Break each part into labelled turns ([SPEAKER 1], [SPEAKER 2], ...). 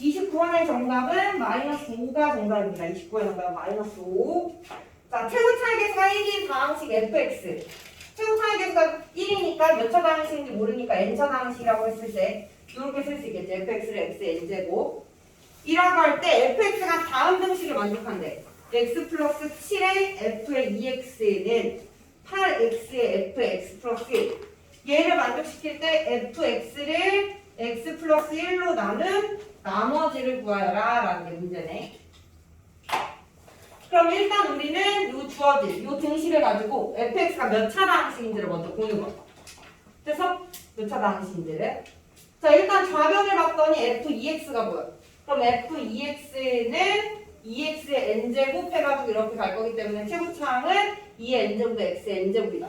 [SPEAKER 1] 29번의 정답은 마이너스 5가 정답입니다. 29번의 정답은 마이너스 5. 자, 최고 차이계수가 1인 다항식 fx. 최고 차이계수가 1이니까 몇차 다항식인지 모르니까 n차 다항식이라고 했을 때 이렇게 쓸 수 있겠죠. fx를 x n제곱. 이라고 할 때 fx가 다음 등식을 만족한대. x 플러스 7의 f의 2x는 8x의 fx 플러스 1. 얘를 만족시킬 때 fx를 x 플러스 1로 나눈 나머지를 구하여라 라는 게 문제네. 그럼 일단 우리는 요 주어진 요 등식을 가지고 fx가 몇 차 다 항식인지를 먼저 공유해. 그래서 몇 차 다 항식인지를. 자 일단 좌변을 봤더니 f2x가 뭐야? 그럼 f2x는 2x의 n제곱 해가지고 이렇게 갈 거기 때문에 최고차항은 2의 n제곱의 x의 n제곱이다.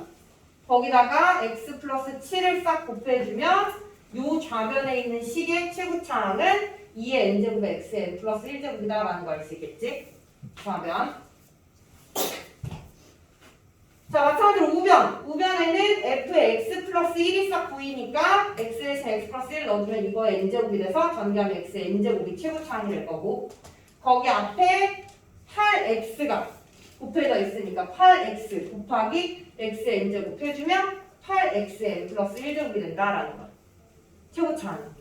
[SPEAKER 1] 거기다가 x 플러스 7을 싹 곱해주면 요 좌변에 있는 식의 최고차항은 2의 n제곱의 x의 n 플러스 1제곱이다라는 거 알 수 있겠지? 좌변. 자, 마찬가지로 우변. 우변에는 f의 x 플러스 1이 싹 보이니까 x 대신 x 플러스 1 넣어주면 이거의 n제곱이 돼서 전개하면 x의 n제곱이 최고차항이 될 거고 거기 앞에 8x가 곱해져 있으니까 8x 곱하기 x의 n제곱 해주면 8x의 n 플러스 1제곱이 된다라는 거야. 최고차항.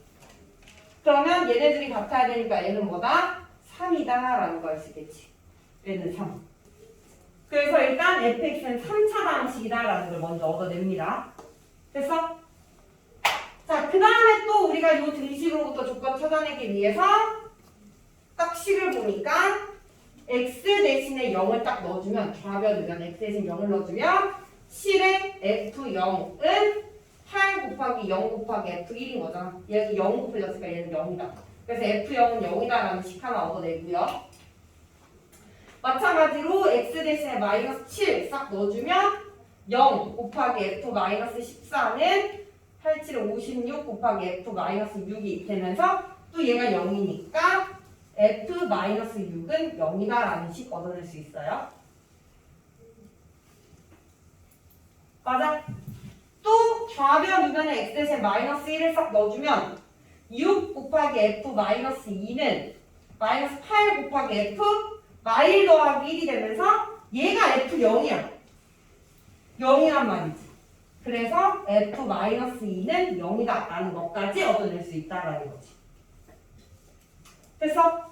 [SPEAKER 1] 그러면 얘네들이 같아야 되니까 얘는 뭐다? 3이다 라는 거알수 있겠지. 얘는 3. 그래서 일단 fx는 3차 방식이다 라는 걸 먼저 얻어냅니다. 됐어? 자, 그 다음에 또 우리가 이 등식으로부터 조건 찾아내기 위해서 딱 식을 보니까 x 대신에 0을 딱 넣어주면 좌변 의견 x 대신 0을 넣어주면 7의 f0은 8 곱하기 0 곱하기 f1인 거잖아. 여기 0 곱해졌으니까 얘는 0이다. 그래서 f0은 0이다라는 식 하나 얻어내고요. 마찬가지로 x 대신에 마이너스 7 싹 넣어주면 0 곱하기 f 마이너스 14는 8, 7, 56 곱하기 f 마이너스 6이 되면서 또 얘가 0이니까 f 마이너스 6은 0이다라는 식 얻어낼 수 있어요. 맞아? 또 좌변 우변에 x 대신 마이너스 1을 싹 넣어주면 6 곱하기 f 마이너스 2는 마이너스 8 곱하기 f 마일 더하기 1이 되면서 얘가 f0이야. 0이란 말이지. 그래서 f 마이너스 2는 0이다 라는 것까지 얻어낼 수 있다라는 거지. 됐어?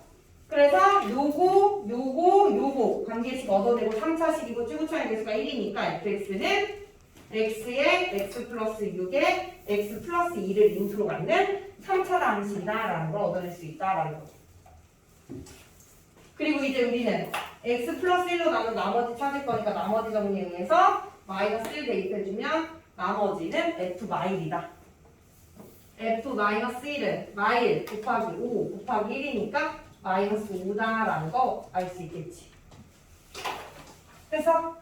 [SPEAKER 1] 그래서 요거, 요거, 요거 관계식 얻어내고 3차식이고 쭈구차의 개수가 1이니까 fx는 x의 x 플러스 6에 x 플러스 2를 인수로 갖는 3차 방식이다라는 걸 얻어낼 수 있다라는 거죠. 그리고 이제 우리는 x 플러스 1로 나눈 나머지 찾을 거니까 나머지 정리에 의해서 마이너스 1 대입해주면 나머지는 f 마일이다. f 마이너스 1은 마일 곱하기 5 곱하기 1이니까 마이너스 5다라는 거 알 수 있겠지. 그래서